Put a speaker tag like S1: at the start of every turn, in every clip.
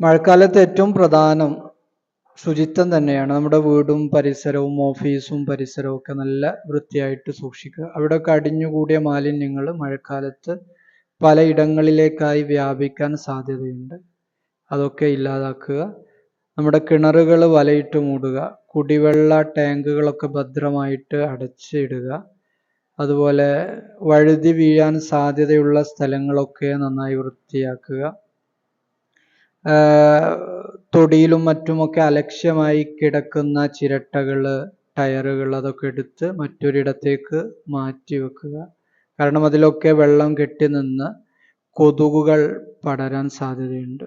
S1: മഴക്കാലത്ത് ഏറ്റവും പ്രധാനം ശുചിത്വം തന്നെയാണ്. നമ്മുടെ വീടും പരിസരവും ഓഫീസും പരിസരവും ഒക്കെ നല്ല വൃത്തിയായിട്ട് സൂക്ഷിക്കുക. അവിടെ അടിഞ്ഞുകൂടിയ മാലിന്യങ്ങൾ മഴക്കാലത്ത് പലയിടങ്ങളിലേക്കായി വ്യാപിക്കാൻ സാധ്യതയുണ്ട്. അതൊക്കെ ഇല്ലാതാക്കുക. നമ്മുടെ കിണറുകൾ വലയിട്ട് മൂടുക. കുടിവെള്ള ടാങ്കുകളൊക്കെ ഭദ്രമായിട്ട് അടച്ചിടുക. അതുപോലെ വഴുതി വീഴാൻ സാധ്യതയുള്ള സ്ഥലങ്ങളൊക്കെ നന്നായി വൃത്തിയാക്കുക. തൊടിയിലും മറ്റുമൊക്കെ അലക്ഷ്യമായി കിടക്കുന്ന ചിരട്ടകൾ ടയറുകൾ അതൊക്കെ എടുത്ത് മറ്റൊരിടത്തേക്ക് മാറ്റി വെക്കുക. കാരണം അതിലൊക്കെ വെള്ളം കെട്ടി നിന്ന് കൊതുകുകൾ പടരാൻ സാധ്യതയുണ്ട്.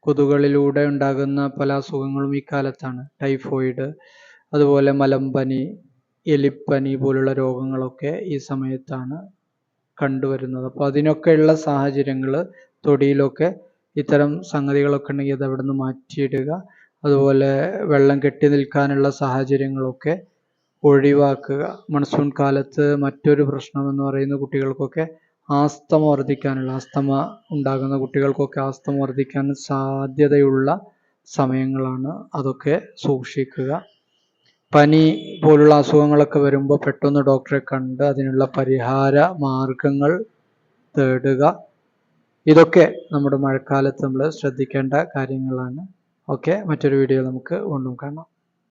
S1: കൊതുകുകളിലൂടെ ഉണ്ടാകുന്ന പല അസുഖങ്ങളും ഈ കാലത്താണ്. ടൈഫോയിഡ് അതുപോലെ മലമ്പനി എലിപ്പനി പോലുള്ള രോഗങ്ങളൊക്കെ ഈ സമയത്താണ് കണ്ടുവരുന്നത്. അപ്പോൾ അതിനൊക്കെയുള്ള സാഹചര്യങ്ങൾ തൊടിയിലൊക്കെ ഇത്തരം സംഗതികളൊക്കെ ഉണ്ടെങ്കിൽ അത് അവിടെ നിന്ന് മാറ്റിയിടുക. അതുപോലെ വെള്ളം കെട്ടി നിൽക്കാനുള്ള സാഹചര്യങ്ങളൊക്കെ ഒഴിവാക്കുക. മൺസൂൺ കാലത്ത് മറ്റൊരു പ്രശ്നം എന്ന് പറയുന്നത് കുട്ടികൾക്കൊക്കെ ആസ്തമ വർദ്ധിക്കാനുള്ള ആസ്തമ ഉണ്ടാകുന്ന കുട്ടികൾക്കൊക്കെ ആസ്തമ വർദ്ധിക്കാൻ സാധ്യതയുള്ള സമയങ്ങളാണ് അതൊക്കെ സൂക്ഷിക്കുക. പനി പോലുള്ള അസുഖങ്ങളൊക്കെ വരുമ്പോൾ പെട്ടെന്ന് ഡോക്ടറെ കണ്ട് അതിനുള്ള പരിഹാര മാർഗങ്ങൾ തേടുക. ഇതൊക്കെ നമ്മുടെ മഴക്കാലത്ത് നമ്മൾ ശ്രദ്ധിക്കേണ്ട കാര്യങ്ങളാണ്. ഓക്കെ മറ്റൊരു വീഡിയോ നമുക്ക് വീണ്ടും കാണാം.